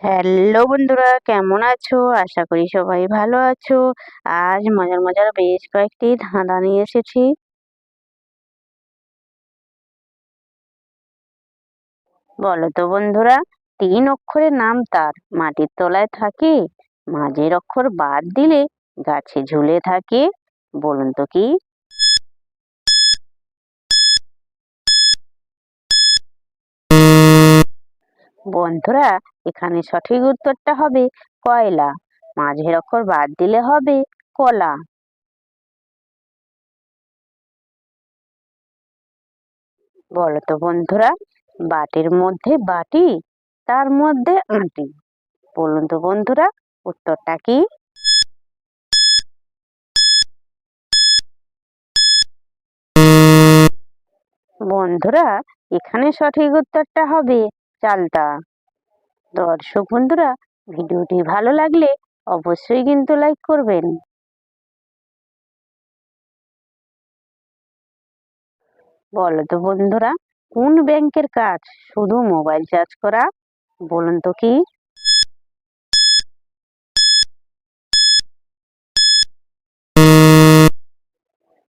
Hello বন্ধুরা, কেমন আছো? আশা করি সবাই ভালো আছো। আজ মজার মজার বেশ কয়েকটি ধাঁধা নিয়ে এসেছি। বলো তো বন্ধুরা, তিন অক্ষরের নাম তার। মাটির তলায় থাকে, মাঝের অক্ষর বাদ দিলে গাছে ঝুলে থাকে। বলুন তো কি? বন্ধুরা, এখানে সঠিক উত্তরটা হবে কয়লা। মাঝের অক্ষর বাদ দিলে হবে কলা। বলো তো বন্ধুরা, বাটির মধ্যে বাটি, তার মধ্যে আটি। বলুন তো বন্ধুরা, উত্তরটা কি? বন্ধুরা, এখানে সঠিক উত্তরটা হবে চালতা দর্শক বন্ধুরা, ভিডিওটি ভালো লাগলে অবশ্যই কিন্তু লাইক করবেন। বলো তো বন্ধুরা, কোন ব্যাংকের কাজ শুধু মোবাইল চার্জ করা? বলুন তো কি?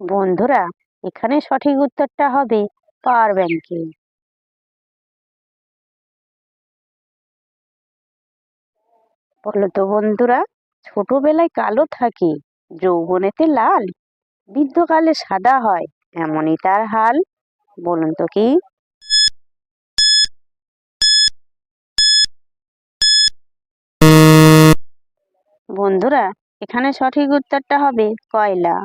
বন্ধুরা, এখানে সঠিক উত্তরটা হবে পাওয়ার ব্যাংকিং। বলো তো বন্ধুরা, ছোটবেলায় কালো থাকে, যৌবনেতে লাল, বৃদ্ধকালে সাদা হয়, এমনই তার হাল, বলুন তো কি? বন্ধুরা, এখানে সঠিক উত্তরটা হবে কয়লা।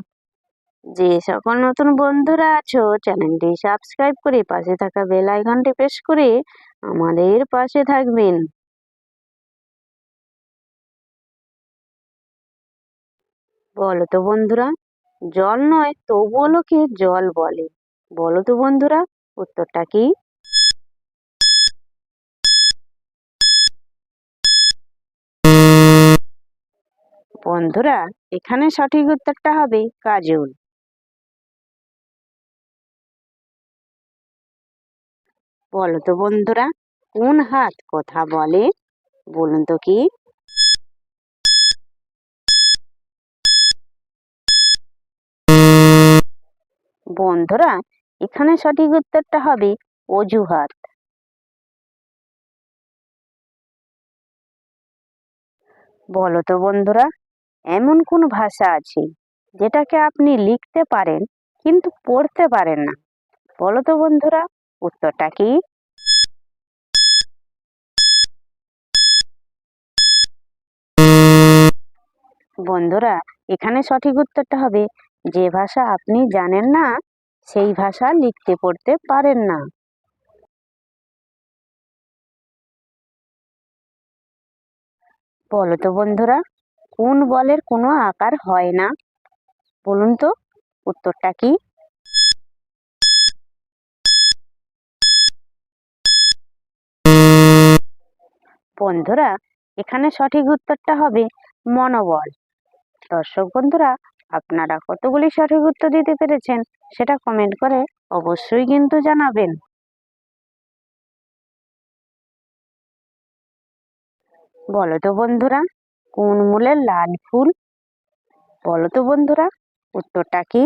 যে সকল নতুন বন্ধুরা আছো, চ্যানেলটি সাবস্ক্রাইব করে পাশে থাকা বেল আইকনটি প্রেস করে আমাদের পাশে থাকবেন। বলো তো বন্ধুরা, জল নয় তবুও লোকে জল বলে। বলো তো বন্ধুরা, উত্তরটা কি? বন্ধুরা, এখানে সঠিক উত্তরটা হবে কাজল। বলো তো বন্ধুরা, কোন হাত কথা বলে? বলুন তো কি? বন্ধুরা, এখানে সঠিক উত্তরটা হবে অজুহাত। বলো তো বন্ধুরা, এমন কোন ভাষা আছে যেটাকে আপনি লিখতে পারেন কিন্তু পড়তে পারেন না? বলো তো বন্ধুরা, উত্তরটা কি? বন্ধুরা, এখানে সঠিক উত্তরটা হবে যে ভাষা আপনি জানেন না, সেই ভাষা লিখতে পড়তে পারেন না। বলো তো বন্ধুরা, কোন বলের কোনো আকার হয় না? বলুন তো, উত্তরটা কি? বন্ধুরা, এখানে সঠিক উত্তরটা হবে মনোবল। দর্শক বন্ধুরা আপনারা কতগুলি সঠিক উত্তর দিতে পেরেছেন সেটা কমেন্ট করে অবশ্যই কিন্তু জানাবেন। বলো তো বন্ধুরা, কোন মূলের লাল ফুল? বলো তো বন্ধুরা, উত্তরটা কি?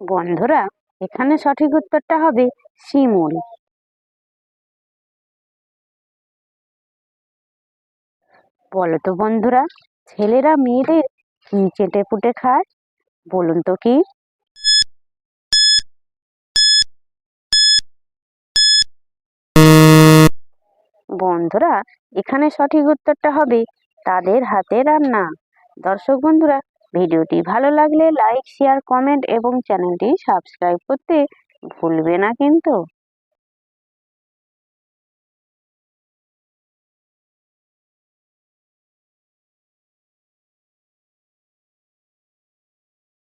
বন্ধুরা, এখানে সঠিক উত্তরটা হবে শিমুল। বলো তো বন্ধুরা, ছেলেরা মেয়েদের চেটে পুটে খায়? বলুন তো কি? বন্ধুরা, এখানে সঠিক উত্তরটা হবে তাদের হাতে রান্না। দর্শক বন্ধুরা, ভিডিওটি ভালো লাগলে লাইক শেয়ার কমেন্ট এবং চ্যানেলটি সাবস্ক্রাইব করতে ভুলবে না কিন্তু।